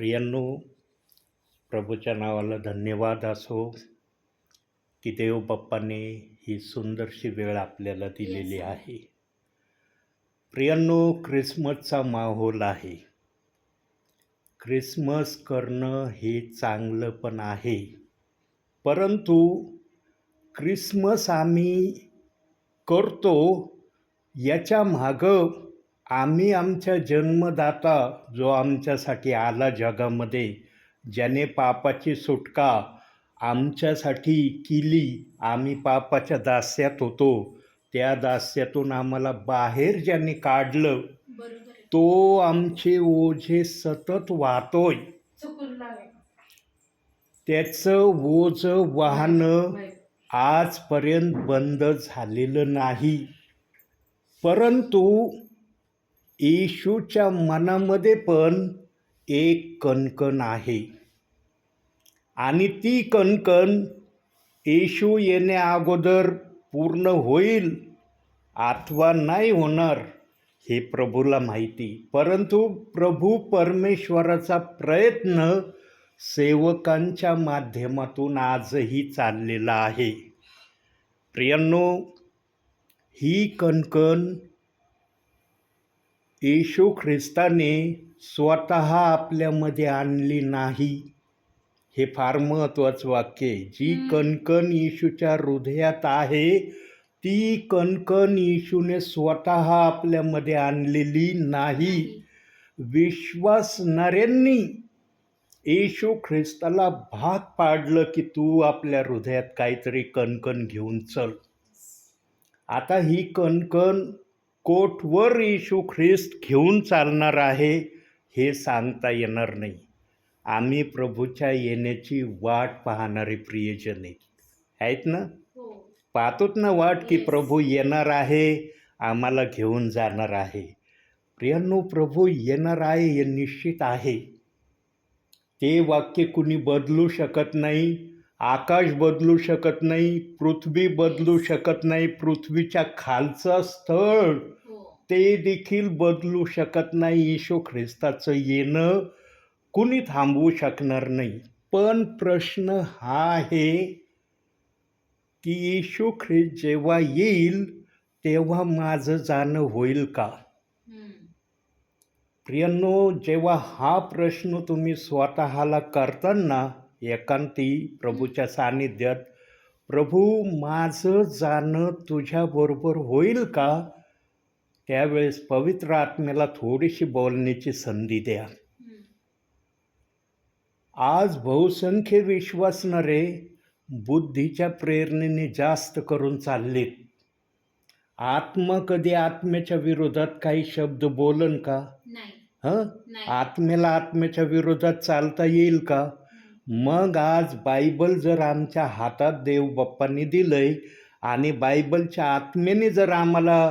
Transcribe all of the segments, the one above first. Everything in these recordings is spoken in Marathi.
प्रियांनो प्रभूच्या नावाला धन्यवाद असो की देव बाप्पाने ही सुंदरशी वेळ आपल्याला दिलेली. आहे. प्रियांनो ख्रिसमसचा माहोल आहे. ख्रिसमस करणं हे चांगलं पण आहे. परंतु ख्रिसमस आम्ही करतो याच्या मागं आम्ही आमच्या जन्मदाता जो आमच्यासाठी आला जगामध्ये ज्याने पापाची सुटका आमच्यासाठी केली आम्ही पापाच्या दास्यात होतो. त्या दास्यातून आम्हाला बाहेर ज्याने काढलं तो आमचे ओझे सतत वाहतोय. त्याचं ओझ वाहनं. आजपर्यंत बंद झालेलं नाही. परंतु येशूच्या मनामध्ये पण एक कणकण आहे. आणि ती कणकण येशू येण्या अगोदर पूर्ण होईल अथवा नाही होणार हे प्रभूला माहिती. परंतु प्रभू परमेश्वराचा प्रयत्न सेवकांच्या माध्यमातून आजही चाललेला आहे. प्रियांनो ही कणकण येशू ख्रिस्ताने स्वतः आपल्यामध्ये आणली नाही. हे फार महत्त्वाचं वाक्य आहे. जी. कणकण येशूच्या हृदयात आहे ती कणकण येशूने स्वतः आपल्यामध्ये आणलेली नाही. विश्वासणाऱ्यांनी येशू ख्रिस्ताला भाग पाडलं की तू आपल्या हृदयात काहीतरी कणकण घेऊन चल. आता ही कणकण कोठवर येशू ख्रिस्त घेऊन चालणार आहे हे सांगता येणार नाही. आम्ही प्रभूच्या येण्याची वाट पाहणारे प्रियजन आहेत. ना? हो. पाहतोत ना वाट की. प्रभू येणार आहे आम्हाला घेऊन जाणार आहे. प्रियांनो प्रभू येणार आहे हे निश्चित आहे. ते वाक्य कुणी बदलू शकत नाही आकाश बदलू शकत नाही पृथ्वी बदलू शकत नाही पृथ्वीच्या खालचं स्थळ हो. ते देखील बदलू शकत नाही. येशू ख्रिस्ताचं येणं कुणी थांबवू शकणार नाही. पण प्रश्न हा आहे की येशू ख्रिस्त जेव्हा येईल तेव्हा माझं जाणं होईल का. प्रियांनो जेव्हा हा प्रश्न तुम्ही स्वतःला करताना एकांती प्रभूच्या सान्निध्यात प्रभू माझं जाणं तुझ्याबरोबर होईल का त्यावेळेस पवित्र आत्म्याला थोडीशी बोलण्याची संधी द्या. आज बहुसंख्य विश्वासणारे बुद्धीच्या प्रेरणेने जास्त करून चाललेत. आत्मा कधी आत्म्याच्या विरोधात काही शब्द बोलन का? हं? आत्म्याला आत्म्याच्या विरोधात चालता येईल का? मग आज बायबल जर आमच्या हातात देवबाप्पांनी दिलं दिलंय आणि बायबलच्या आत्म्याने जर आम्हाला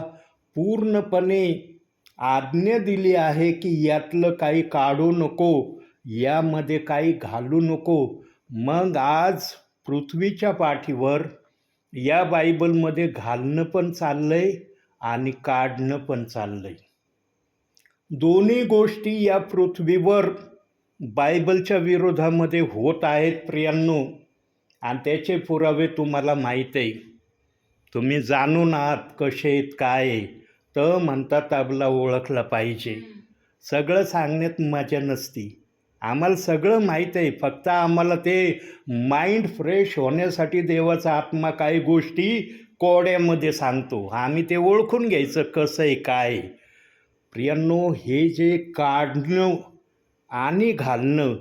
पूर्णपणे आज्ञा दिली आहे की यातलं काही काढू नको यामध्ये काही घालू नको मग आज पृथ्वीच्या पाठीवर या बायबलमध्ये घालणं पण चाललंय आणि काढणं पण चाललंय. दोन्ही गोष्टी या पृथ्वीवर बायबलच्या विरोधामध्ये होत आहेत प्रियांनो आणि त्याचे पुरावे तुम्हाला माहीत आहे. तुम्ही जाणून आहात कसे आहेत काय आहे तर म्हणतात आपला ओळखला पाहिजे. सगळं सांगण्यात मजा नसती. आम्हाला सगळं माहीत आहे फक्त आम्हाला ते माइंड फ्रेश होण्यासाठी देवाचा आत्मा काही गोष्टी कोड्यामध्ये सांगतो. आम्ही ते ओळखून घ्यायचं कसं आहे काय प्रियांनो हे जे काढणं आणि घालणं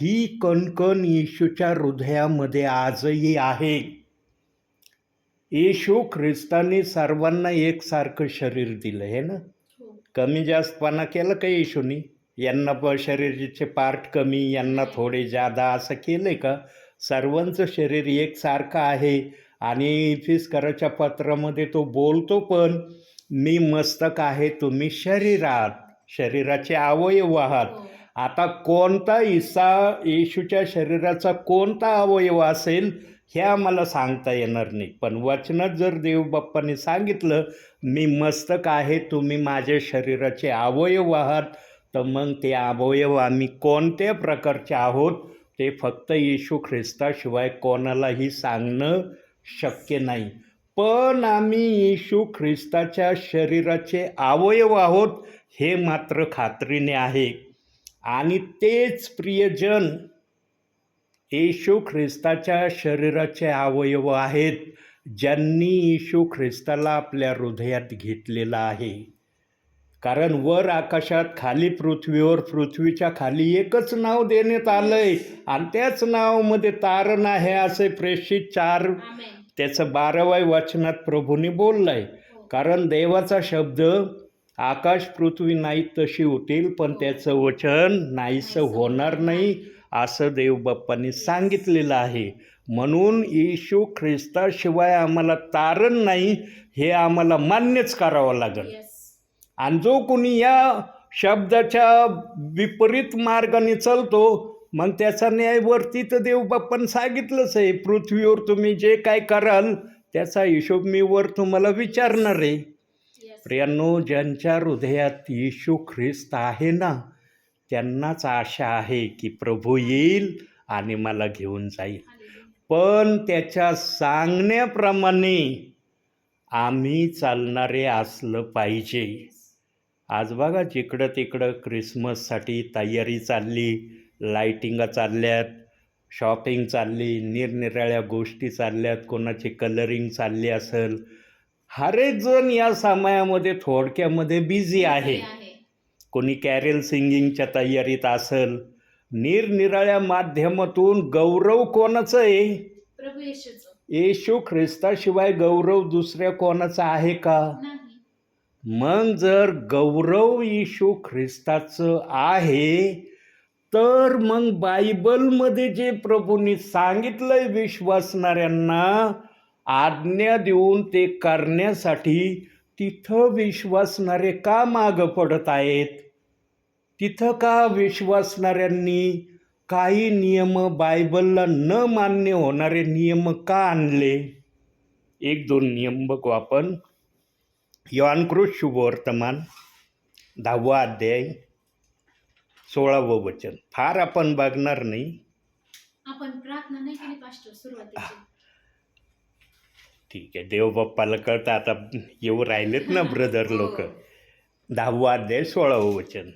ही कणकण येशूच्या हृदयामध्ये आजही आहे. येशू ख्रिस्ताने सर्वांना एकसारखं शरीर दिलं आहे ना? हो. कमी जास्तपणा केलं का येशूनी? यांना प शरीराचे पार्ट कमी यांना थोडे जादा असं केलं आहे का? सर्वांचं शरीर एकसारखं आहे आणि फिस्कराच्या पत्रामध्ये तो बोलतो पण मी मस्तक आहे तुम्ही शरीर आहात शरीराचे अवयव आहात. हो. आता कोणता इसा येशूच्या शरीराचा कोणता अवयव असेल हे आम्हाला सांगता येणार नाही. पण वचनात जर देवबाप्पाने सांगितलं मी मस्तक आहे तुम्ही माझ्या शरीराचे अवयव आहात तर मग ते अवयव आम्ही कोणत्या प्रकारचे आहोत ते फक्त येशू ख्रिस्ताशिवाय कोणालाही सांगणं शक्य नाही. पण आम्ही येशू ख्रिस्ताच्या शरीराचे अवयव आहोत हे मात्र खात्रीने आहे. आणि तेच प्रियजन येशू ख्रिस्ताच्या शरीराचे अवयव आहेत ज्यांनी येशू ख्रिस्ताला आपल्या हृदयात घेतलेला आहे. कारण वर आकाशात खाली पृथ्वीवर पृथ्वीच्या खाली एकच नाव देण्यात आलंय आणि त्याच नावामध्ये तारण आहे असे प्रेषित चार त्याचं बाराव्या वचनात प्रभूने बोललंय. हो. कारण देवाचा शब्द आकाश पृथ्वी नाही तशी होतील पण त्याचं वचन नाहीसं होणार नाही असं देवबाप्पांनी सांगितलेलं आहे. म्हणून येशू ख्रिस्ताशिवाय आम्हाला तारण नाही हे आम्हाला मान्यच करावं लागेल. आणि जो कोणी या शब्दाच्या विपरीत मार्गाने चालतो मग त्याचा न्याय वरती तर देवबाप्पानं सांगितलंच आहे. पृथ्वीवर तुम्ही जे काय कराल त्याचा हिशोब मी वर तुम्हाला विचारणार आहे. प्रियांनो ज्यांच्या हृदयात येशू ख्रिस्त आहे ना त्यांनाच आशा आहे की प्रभू येईल आणि मला घेऊन जाईल. पण त्याच्या सांगण्याप्रमाणे आम्ही चालणारे असलं पाहिजे. आज बघा जिकडं तिकडं क्रिसमससाठी तयारी चालली लाईटिंगा चालल्यात शॉपिंग चालली निरनिराळ्या गोष्टी चालल्यात कोणाची कलरिंग चालली असेल हर एक जण या समयामध्ये थोडक्यामध्ये बिझी आहे. कोणी कॅरेल सिंगिंगच्या तयारीत असेल निरनिराळ्या माध्यमातून गौरव कोणाचं आहे? येशू ख्रिस्ताशिवाय गौरव दुसऱ्या कोणाचा आहे का? मग जर गौरव येशू ख्रिस्ताचं आहे तर मग बायबलमध्ये जे प्रभूंनी सांगितलंय विश्वासणाऱ्यांना आज्ञा देऊन ते करण्यासाठी तिथं विश्वासणारे का मागं पडत आहेत? तिथं का विश्वासणाऱ्यांनी काही नियम बायबलला न मान्य होणारे नियम का आणले? एक दोन नियम बघू आपण. यवानकृत शुभवर्तमान दहावा अध्याय सोळावं वचन. फार आपण बघणार नाही. आपण प्रार्थना नाही केली पास्टर सुरुवातीची ठीक आहे. देवबाप्पाला कळतं आता येऊ राहिलेत ना ब्रदर लोक. दहावा अध्याय सोळावं वचन.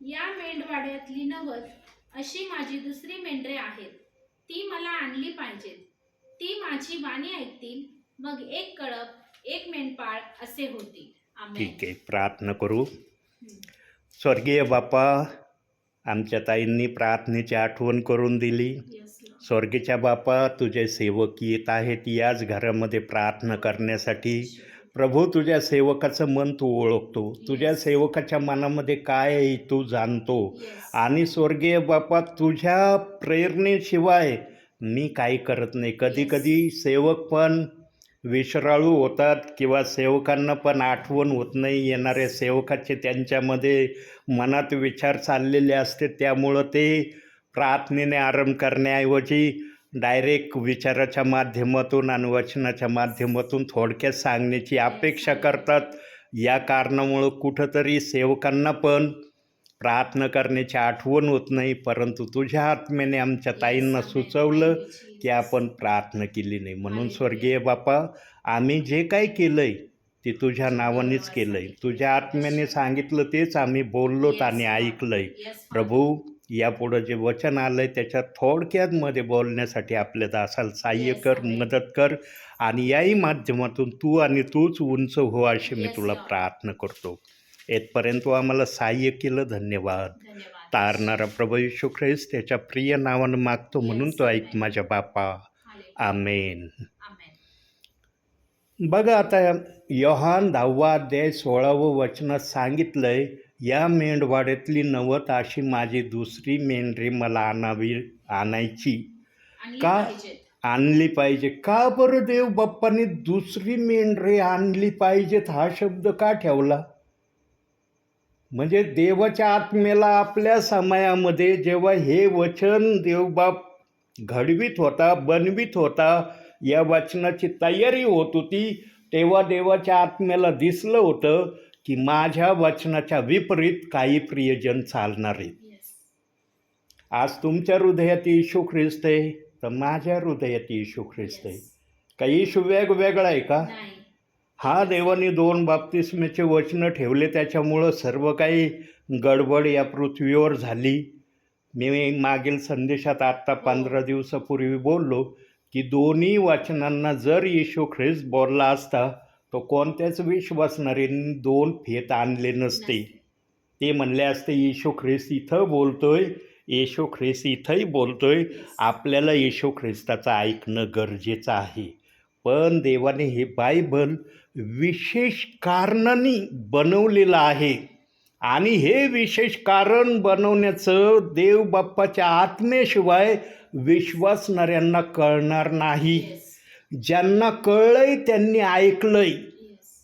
या मेंढवाड्यातली नवद अशी माझी दुसरी मेंढरे आहेत. ती मला आणली पाहिजेत. ती माझी वाणी ऐकतील. मग एक कळप एक मेंढपाळ असे होतील. ठीक आहे. प्रार्थना करू. स्वर्गीय बापा आमच्या ताईंनी प्रार्थनेची आठवण करून दिली. स्वर्गीच्या बापा तुझे सेवक येत आहेत याच घरामध्ये प्रार्थना करण्यासाठी. प्रभू तुझ्या सेवकाचं मन तू ओळखतो. तुझ्या सेवकाच्या मनामध्ये काय आहे तू जाणतो. आणि स्वर्गीय बापा तुझ्या प्रेरणेशिवाय मी काही करत नाही. कधी कधी सेवक पण विश्राळू होतात किंवा सेवकांना पण आठवण होत नाही येणाऱ्या सेवकाचे त्यांच्यामध्ये मनात विचार चाललेले असते. त्यामुळं ते प्रार्थनेने आरंभ करण्याऐवजी डायरेक्ट विचाराच्या माध्यमातून आणि वचनाच्या माध्यमातून थोडक्यात सांगण्याची अपेक्षा करतात. या कारणामुळं कुठंतरी सेवकांना पण प्रार्थना करण्याची आठवण होत नाही परंतु तुझ्या आत्म्याने आमच्या ताईंना सुचवलं की आपण प्रार्थना केली नाही. म्हणून स्वर्गीय बापा आम्ही जे काय केलं आहे ते तुझ्या नावानेच केलं आहे तुझ्या आत्म्याने सांगितलं तेच आम्ही बोललोत आणि ऐकलं आहे प्रभू यापुढं जे वचन आलं आहे त्याच्यात थोडक्यातमध्ये बोलण्यासाठी आपल्या दासाला सहाय्य Yes, कर. मदत कर आणि याही माध्यमातून तू आणि तूच उंच हो अशी मी तुला. प्रार्थना करतो. येथपर्यंत आम्हाला सहाय्य केलं धन्यवाद. तारणारा प्रभू येशू ख्रिस्त त्याच्या प्रिय नावानं मागतो म्हणून तो ऐक. माझ्या बापा. आमेन. बघा आता योहान दहावा अध्याय सोळावं वचनात सांगितलंय या मेंढवाड्यातली नवत अशी माझी दुसरी मेंढरी मला आणावी आणायची. का? आणली पाहिजे का बरं देव बाप्पांनी दुसरी मेंढरे आणली पाहिजेत? हा शब्द का ठेवला? म्हणजे देवाच्या आत्मेला आपल्या समयामध्ये जेव्हा हे वचन देवबाप घडवीत होता बनवीत होता या वचनाची तयारी होत होती तेव्हा देवाच्या आत्म्याला दिसलं होतं की माझ्या वचनाच्या विपरीत काही प्रियजन चालणार आहेत. आज तुमच्या हृदयात येशू ख्रिस्त आहे तर माझ्या हृदयात येशू ख्रिस्त आहे. काही येशू वेगवेगळा आहे का? हा देवाने दोन बाप्तिस्मेचे वचनं ठेवले त्याच्यामुळं सर्व काही गडबड या पृथ्वीवर झाली. मी मागील संदेशात आत्ता पंधरा दिवसापूर्वी बोललो की दोन्ही वचनांना जर येशू ख्रिस्त बोलला असता तो कोणत्याच विश्वासणाऱ्यांनी दोन फेत आणले नसते. ते म्हणले असते येशू ख्रिस्त इथं बोलतोय येशू ख्रिस्त इथंही बोलतोय. आपल्याला येशू ख्रिस्ताचं ऐकणं गरजेचं आहे. पण देवाने हे बायबल विशेष कारणाने बनवलेलं आहे. आणि हे विशेष कारण बनवण्याचं देव बाप्पाच्या आत्मेशिवाय विश्वासणाऱ्यांना कळणार नाही. ज्यांना कळलंय त्यांनी ऐकलंय.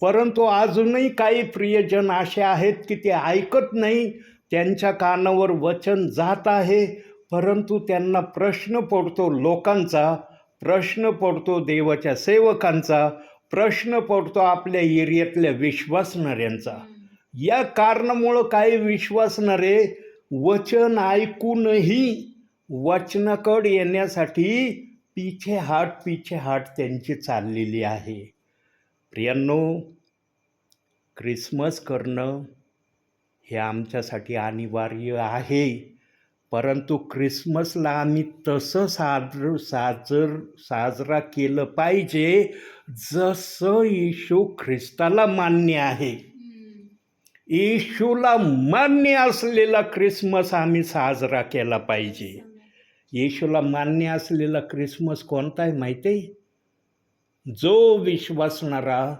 परंतु अजूनही काही प्रियजन असे आहेत की ते ऐकत नाही. त्यांच्या कानावर वचन जात आहे. परंतु त्यांना प्रश्न पडतो लोकांचा प्रश्न पडतो देवाच्या सेवकांचा प्रश्न पडतो आपल्या एरियातल्या विश्वासणाऱ्यांचा. या कारणामुळं काही विश्वासणारे वचन ऐकूनही वचनाकड येण्यासाठी पिछे हाट पिछे हाट त्यांची चाललेली आहे. प्रियांनो क्रिसमस करणं हे आमच्यासाठी अनिवार्य आहे. परंतु क्रिसमसला आम्ही तसं साजर साजर साजरा केलं पाहिजे जसं येशू ख्रिस्ताला मान्य आहे. येशूला मान्य असलेला क्रिसमस आम्ही साजरा केला पाहिजे. येशूला मान्य असलेला क्रिसमस कोणता आहे माहिती आहे? जो विश्वासणारा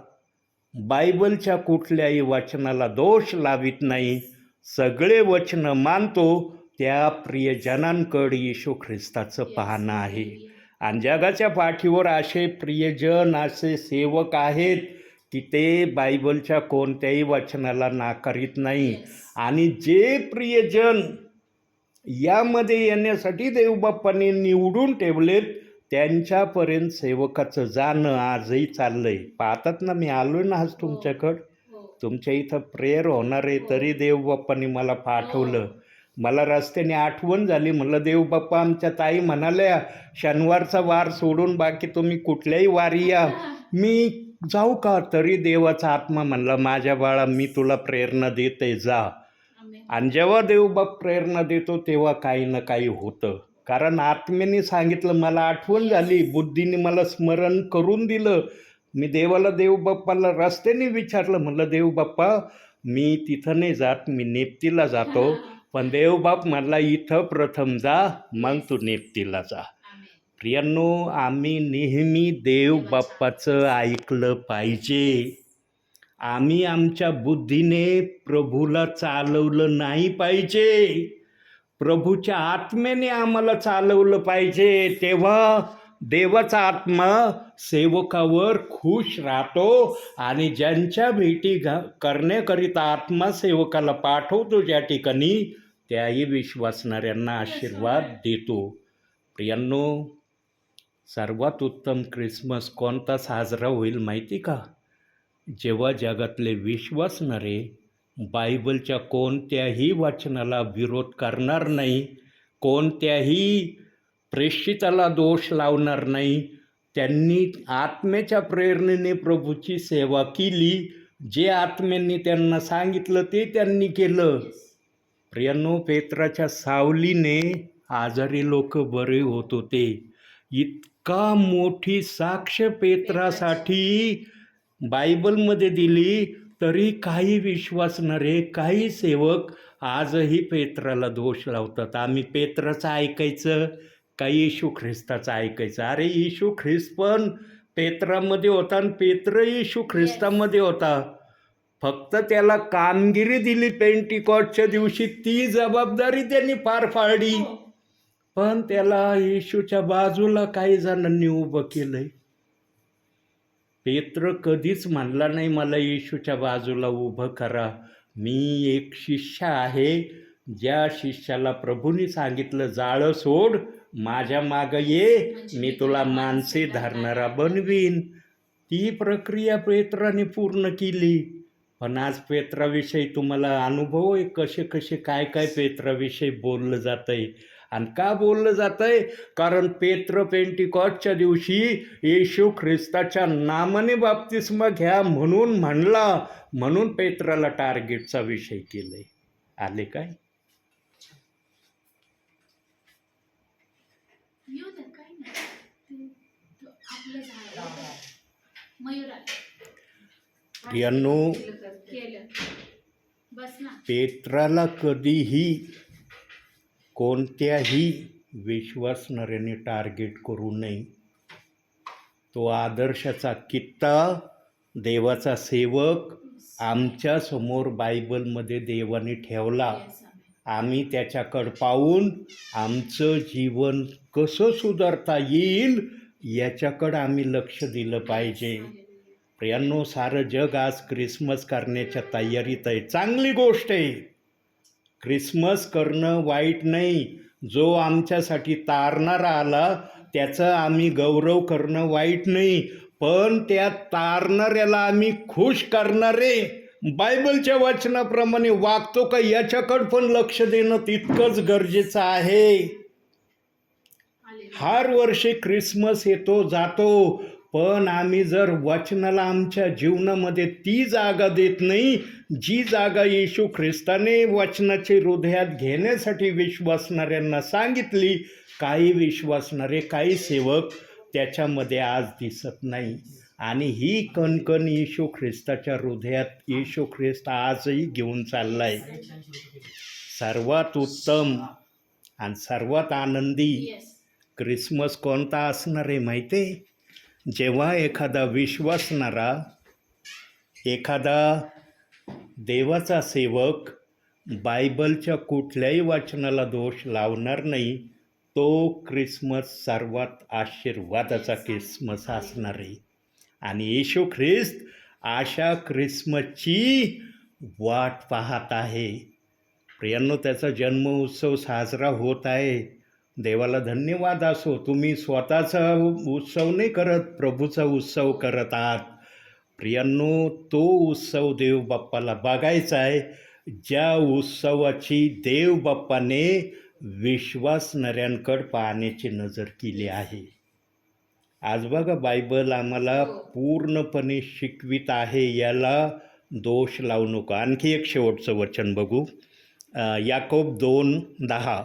बायबलच्या कुठल्याही वचनाला दोष लावित नाही सगळे वचनं मानतो त्या प्रियजनांकडे येशू ख्रिस्ताचं पाहणं आहे. आणि जगाच्या पाठीवर असे प्रियजन असे सेवक आहेत की ते बायबलच्या कोणत्याही वचनाला नाकारित नाही. आणि जे प्रियजन यामध्ये येण्यासाठी देवबाप्पाने निवडून ठेवलेत त्यांच्यापर्यंत सेवकाचं जाणं आजही चाललंय. पाहतात ना मी आलो ना आज तुमच्याकडं? हो. तुमच्या इथं प्रेयर होणार आहे तरी देवबाप्पाने मला पाठवलं. मला रस्त्याने आठवण झाली. म्हणलं देवबाप्पा आमच्या ताई म्हणाल्या शनिवारचा वार सोडून बाकी तुम्ही कुठल्याही वारी या. मी जाऊ का तरी देवाचा आत्मा? म्हणला माझ्या बाळा मी तुला प्रेरणा देते जा. आणि जेव्हा देवबाप प्रेरणा देतो तेव्हा काही ना काही होतं. कारण आत्म्याने सांगितलं मला आठवण झाली. बुद्धीने मला स्मरण करून दिलं. मी देवाला देवबाप्पाला रस्त्याने विचारलं. म्हणलं देवबाप्पा मी तिथं नाही जात. मी नेप्तीला जातो. पण देवबाप म्हणला इथं प्रथम जा मग तू नेपतीला जा. प्रियांनो आम्ही नेहमी देव बाप्पाचं ऐकलं पाहिजे. आम्ही आमच्या बुद्धीने प्रभूला चालवलं नाही पाहिजे. प्रभूच्या आत्म्याने आम्हाला चालवलं पाहिजे. तेव्हा देवाचा आत्मा सेवकावर खुश राहतो आणि ज्यांच्या भेटी घ करण्याकरिता आत्मा सेवकाला पाठवतो ज्या ठिकाणी त्याही विश्वासणाऱ्यांना आशीर्वाद देतो. प्रियांनो सर्वात उत्तम क्रिसमस कोणता साजरा होईल माहिती का? जेव्हा जगातले विश्वासणारे बायबलच्या कोणत्याही वचनाला विरोध करणार नाही कोणत्याही प्रेषिताला दोष लावणार नाही त्यांनी आत्म्याच्या प्रेरणेने प्रभूची सेवा केली. जे आत्म्यांनी त्यांना सांगितलं ते त्यांनी केलं. प्रियांनो पेत्राच्या सावलीने आजारी लोक बरे होत होते. इतका मोठी साक्ष पेत्रासाठी बायबलमध्ये दिली तरी काही विश्वासणारे काही सेवक आजही पेत्राला दोष लावतात. आम्ही पेत्राचं ऐकायचं काही येशू ख्रिस्ताचं ऐकायचं. अरे येशू ख्रिस्त पण पेत्रामध्ये होता आणि पेत्र येशू ख्रिस्तामध्ये होता. फक्त त्याला कामगिरी दिली पेंटिकॉटच्या दिवशी ती जबाबदारी त्यांनी पार पाडली. हो. पण त्याला येशूच्या बाजूला काही जणांनी उभं केलंय. पेत्र कधीच म्हणला नाही मला येशूच्या बाजूला उभं करा. मी एक शिष्य आहे. ज्या शिष्याला प्रभूने सांगितलं जाळं सोड माझ्या मागं ये. मी तुला माणसे धरणारा बनवीन. ती प्रक्रिया पेत्राने पूर्ण केली. पण आज पेत्राविषयी तुम्हाला अनुभव आहे कसे कसे काय काय पेत्राविषयी बोललं जातं आहे आणि का बोललं जातं आहे कारण पेत्र पेंटिकॉटच्या दिवशी येशू ख्रिस्ताच्या नामाने बाप्तिस्मा घ्या म्हणून म्हणला म्हणून पेत्राला टार्गेटचा विषय केलाय. आले काय? येऊ आला. पेत्राला कधीही कोणत्याही विश्वासणाऱ्याने टार्गेट करू नये तो आदर्शाचा कित्ता देवाचा सेवक आमच्यासमोर बायबलमध्ये देवाने ठेवला आम्ही त्याच्याकडं पाहून आमचं जीवन कसं सुधारता येईल याच्याकडं आम्ही लक्ष दिलं पाहिजे प्रियांनो सारं जग आज क्रिसमस करण्याच्या तयारीत आहे. चांगली गोष्ट आहे. क्रिसमस करणं वाईट नाही. जो आमच्यासाठी तारणारा आला त्याचं आम्ही गौरव करणं वाईट नाही. पण त्या तारणाऱ्याला आम्ही खुश करणारे बायबलच्या वचनाप्रमाणे वागतो का याच्याकडं पण लक्ष देणं तितकंच गरजेचं आहे. हर वर्षी क्रिसमस येतो जातो. पण आम्ही जर वचनाला आमच्या जीवनामध्ये ती जागा देत नाही जी जागा येशू ख्रिस्ताने वचनाचे हृदयात घेण्यासाठी विश्वासणाऱ्यांना सांगितली काही विश्वासणारे काही सेवक त्याच्यामध्ये आज दिसत नाही. आणि ही कणकण येशू ख्रिस्ताच्या हृदयात येशू ख्रिस्त आजही घेऊन चाललाय. सर्वात उत्तम आणि सर्वात आनंदी. क्रिसमस कोणता असणार आहे माहिती आहे? जेव्हा एखादा विश्वासणारा एखादा देवाचा सेवक बायबलच्या कुठल्याही वाचनाला दोष लावणार नाही तो क्रिसमस सर्वात आशीर्वादाचा क्रिसमस असणार आहे. आणि येशू ख्रिस्त अशा क्रिसमसची वाट पाहत आहे. प्रियांनो त्याचा जन्म उत्सव साजरा होत आहे. देवाला धन्यवाद असो तुम्ही स्वतःचा उत्सव नाही करत प्रभूचा उत्सव करत आहात. प्रियांनो तो उत्सव देव बाप्पाला बघायचा आहे. ज्या उत्सवाची देव बाप्पाने विश्वासणाऱ्यांकडे पाहण्याची नजर केली आहे. आज बघा बायबल आम्हाला पूर्णपणे शिकवित आहे याला दोष लावू नको. आणखी एक शेवटचं वचन बघू. याकोब दोन दहा.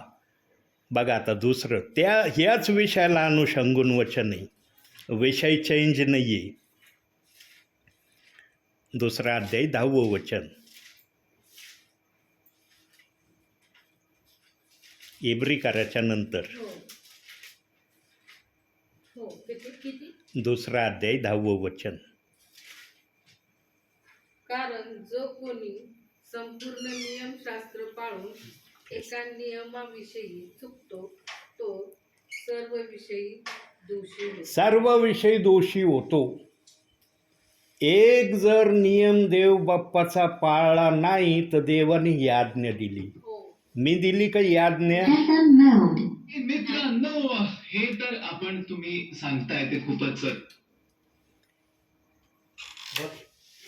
बघा आता दुसरं त्या ह्याच विषयाला अनुषंगून वचन आहे विषय चेंज नाही आहे दुसरा अध्याय दहावं वचन. इब्री कराच्या नंतर. हो. हो दुसरा अध्याय दहावं वचन कारण जो कोणी संपूर्ण नियमशास्त्र पाळून एका नियमाविषयी चुकतो तो सर्व विषयी दोषी होतो. सर्व विषयी दोषी होतो. एक जर नियम देव बाप्पाचा पाळला नाही तर देवाने ही आज्ञा दिली. हो. मी दिली का ही mode. मित्रांनो हे तर आपण तुम्ही सांगताय ते खूपच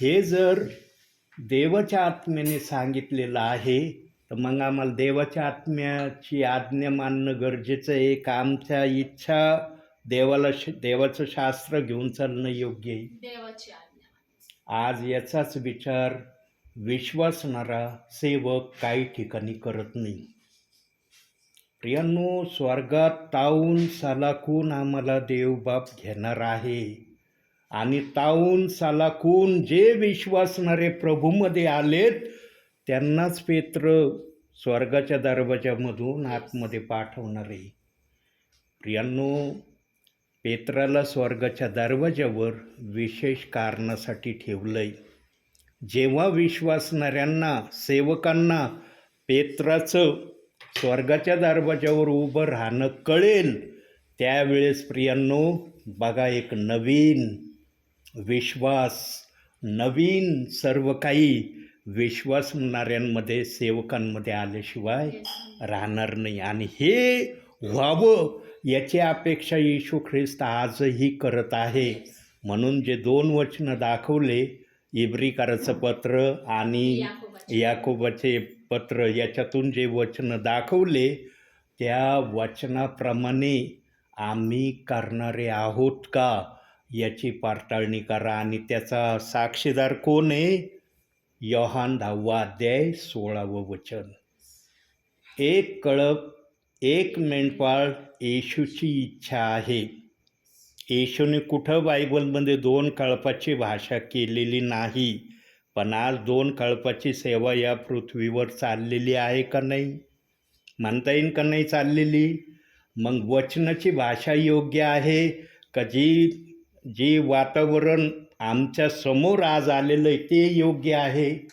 हे जर देवाच्या आत्म्याने सांगितलेलं आहे तर मग आम्हाला देवाच्या आत्म्याची आज्ञा मानणं गरजेचं आहे. का आमच्या इच्छा देवाला देवाचं शास्त्र घेऊन चालणं योग्य आहे. देवाची आज्ञा आज याचाच विचार विश्वासणारा सेवक काही ठिकाणी करत नाही. प्रियांनो स्वर्गात तावून सालाकून आम्हाला देवबाप घेणार आहे. आणि तावून सालाकून जे विश्वासणारे प्रभूमध्ये आलेत त्यांनाच पेत्र स्वर्गाच्या दरवाजामधून आतमध्ये पाठवणार. आहे प्रियांनो पेत्राला स्वर्गाच्या दरवाजावर विशेष कारणासाठी ठेवलं आहे जेव्हा विश्वासणाऱ्यांना सेवकांना पेत्राचं स्वर्गाच्या दरवाजावर उभं राहणं कळेल त्यावेळेस प्रियांनो बघा एक नवीन विश्वास नवीन सर्व काही विश्वास म्हणणाऱ्यांमध्ये सेवकांमध्ये आल्याशिवाय राहणार नाही. आणि हे व्हावं याची अपेक्षा येशू ख्रिस्त आजही करत आहे. म्हणून जे दोन वचनं दाखवले इब्रिकाराचं पत्र आणि याकोबाचे. पत्र याच्यातून जे वचनं दाखवले त्या वचनाप्रमाणे आम्ही करणारे आहोत का याची पडताळणी करा. आणि त्याचा साक्षीदार कोण आहे? योहान दहावा अध्याय सोळावं वचन. एक कळप एक मेंढपाळ येशूची इच्छा आहे. येशूने कुठं बायबलमध्ये दोन कळपाची भाषा केलेली नाही पण आज दोन कळपाची सेवा या पृथ्वीवर चाललेली आहे का नाही? म्हणता येईल का नाही चाललेली? मग वचनाची भाषा योग्य आहे का जी जी वातावरण आमच्यासमोर आज आलेलं आहे ते योग्य आहे?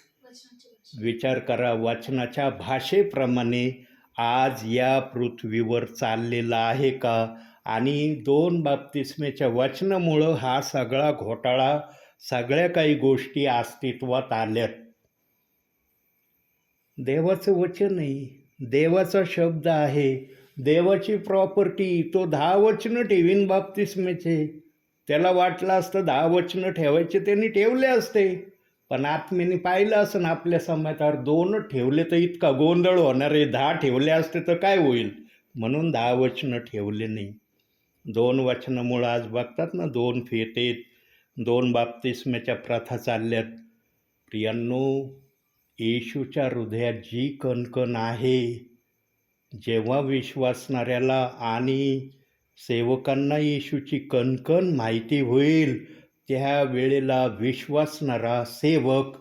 विचार करा वचनाच्या भाषेप्रमाणे आज या पृथ्वीवर चाललेला आहे का? आणि दोन बाप्तिस्मेच्या वचनामुळं हा सगळा घोटाळा सगळ्या काही गोष्टी अस्तित्वात आल्यात. देवाचं वचन आहे. देवाचा शब्द आहे. देवाची प्रॉपर्टी तो दहा वचनं ठेवीन बाप्तिस्मेचे. त्याला वाटलं असतं दहा वचनं ठेवायचे त्यांनी ठेवले असते. पण आत्म्याने पाहिलं असं आपल्या समाजावर दोन ठेवले तर इतका गोंधळ होणार आहे. दहा ठेवले असते तर काय होईल? म्हणून दहा वचनं ठेवले नाही. दोन वचनामुळं आज बघतात ना दोन फेटेत दोन बाप्तिस्म्याच्या प्रथा चालल्यात. प्रियांनो येशूच्या हृदयात जी कणकण आहे जेव्हा विश्वासणाऱ्याला आणि सेवकांना येशूची कणकण माहिती होईल. त्या वेळेला विश्वासणारा सेवक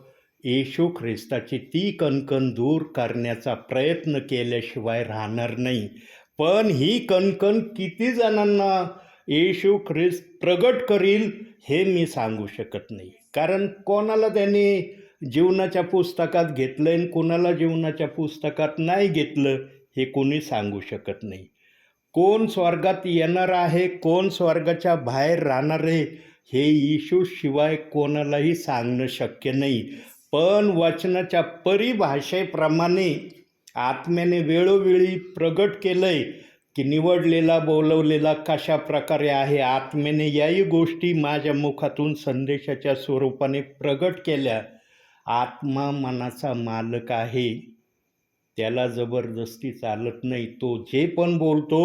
येशू ख्रिस्ताची ती कणकण दूर करण्याचा प्रयत्न केल्याशिवाय राहणार नाही. पण ही कणकण किती जणांना येशू ख्रिस्त प्रगट करील हे मी सांगू शकत नाही. कारण कोणाला त्याने जीवनाच्या पुस्तकात घेतलं आणि कोणाला जीवनाच्या पुस्तकात नाही घेतलं हे कोणी सांगू शकत नाही. कोण स्वर्गात येणार आहे कोण स्वर्गाच्या बाहेर राहणार आहे हे येशूशिवाय कोणालाही सांगणं शक्य नाही. पण वचनाच्या परिभाषेप्रमाणे आत्म्याने वेळोवेळी प्रगट केलं आहे की निवडलेला बोलवलेला कशा प्रकारे आहे आत्म्याने याही गोष्टी माझ्या मुखातून संदेशाच्या स्वरूपाने प्रगट केल्या. आत्मा मनाचा मालक आहे. त्याला जबरदस्ती चालत नाही. तो जे पण बोलतो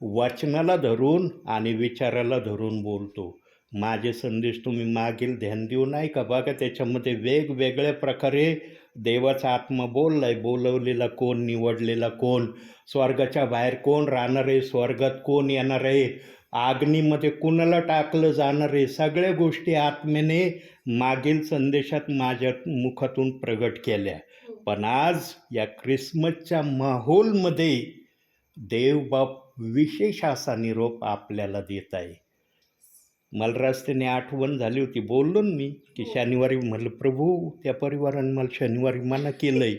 वाचनाला धरून आणि विचाराला धरून बोलतो. माझे संदेश तुम्ही मागील ध्यान देऊ नाही का? बघा त्याच्यामध्ये वेगवेगळ्या प्रकारे देवाचा आत्मा बोललाय. बोलवलेला कोण निवडलेला कोण? स्वर्गाच्या बाहेर कोण राहणार आहे? स्वर्गात कोण येणार आहे? आग्नीमध्ये कुणाला टाकलं जाणार आहे? सगळ्या गोष्टी आत्म्याने मागील संदेशात माझ्या मुखातून प्रगट केल्या. पण आज या ख्रिसमसच्या माहोलमध्ये देवबाप विशेष असा निरोप आपल्याला देत आहे. मला रस्त्याने आठवण झाली होती बोललो मी की शनिवारी म्हणलं प्रभू त्या परिवाराने मला शनिवारी मना केलं आहे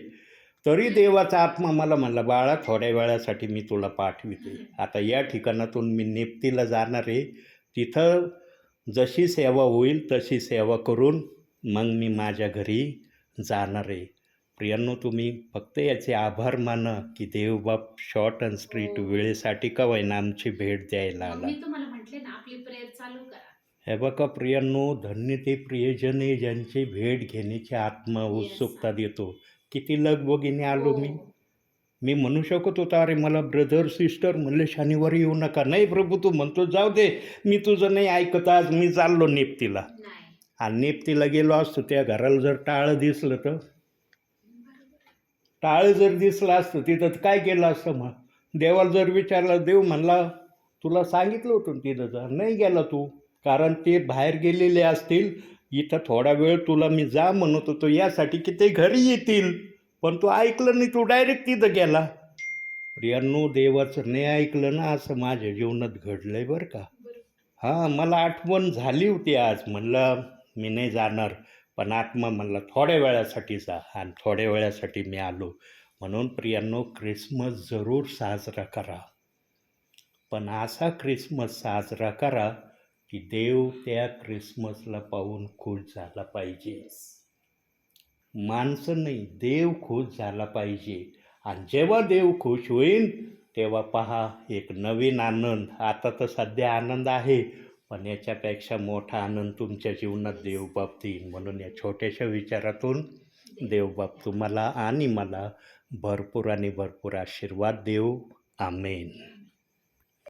तरी देवाचा आत्मा मला म्हणला बाळा थोड्या वेळासाठी मी तुला पाठविते. आता या ठिकाणातून मी नेप्तीला जाणार आहे. तिथं जशी सेवा होईल तशी सेवा करून मग मी माझ्या घरी जाणार आहे. प्रियांनो तुम्ही फक्त याचे आभार माना की देवबाप शॉर्ट अँड स्ट्रीट. वेळेसाठी का होईना आमची भेट द्यायला आला? मी तुम्हाला म्हटले ना आपली प्रेयर चालू करा. हे बघा प्रियांनो धन्य ते प्रियजने ज्यांची भेट घेण्याची आत्मा उत्सुकता देतो. किती लगबगीने आलो मी हो. मी. म्हणू शकत होतो अरे मला ब्रदर सिस्टर म्हणले शनिवारी येऊ नका. नाही प्रभू तू म्हणतो जाऊ दे. मी तुझं नाही ऐकत आज मी चाललो नेप्तीला. आणि नेप्तीला गेलो असतो त्या घराला जर टाळं दिसलं तर? टाळं जर दिसला असतं तिथं तर काय केलं असतं मग? देवाला जर विचारलं देव म्हणला तुला सांगितलं होतं तिथं जा. नाही गेला तू कारण ते बाहेर गेलेले असतील इथं थोडा वेळ तुला मी जा म्हणत होतो यासाठी की ते घरी येतील. पण तू ऐकलं नाही तू डायरेक्ट तिथं गेला. प्रियांनो देवाचं नाही ऐकलं ना असं माझ्या जीवनात घडलं आहे बरं का. हां मला आठवण झाली होती आज. म्हणलं मी नाही जाणार. पण आत्मा म्हणला थोड्या वेळासाठी जा आणि थोड्या वेळासाठी मी आलो. म्हणून प्रियांनो ख्रिसमस जरूर साजरा करा. पण असा ख्रिसमस साजरा करा की देव त्या ख्रिसमसला पाहून खुश झाला पाहिजे. माणसं नाही देव खुश झाला पाहिजे. आणि जेव्हा देव खुश होईल तेव्हा पहा एक नवीन आनंद. आता तर सध्या आनंद आहे. पण याच्यापेक्षा मोठा आनंद तुमच्या जीवनात देवबाप देईन म्हणून या छोट्याशा विचारातून देवबाप तुम्हाला आणि मला भरपूर आणि भरपूर आशीर्वाद देऊ. आमेन.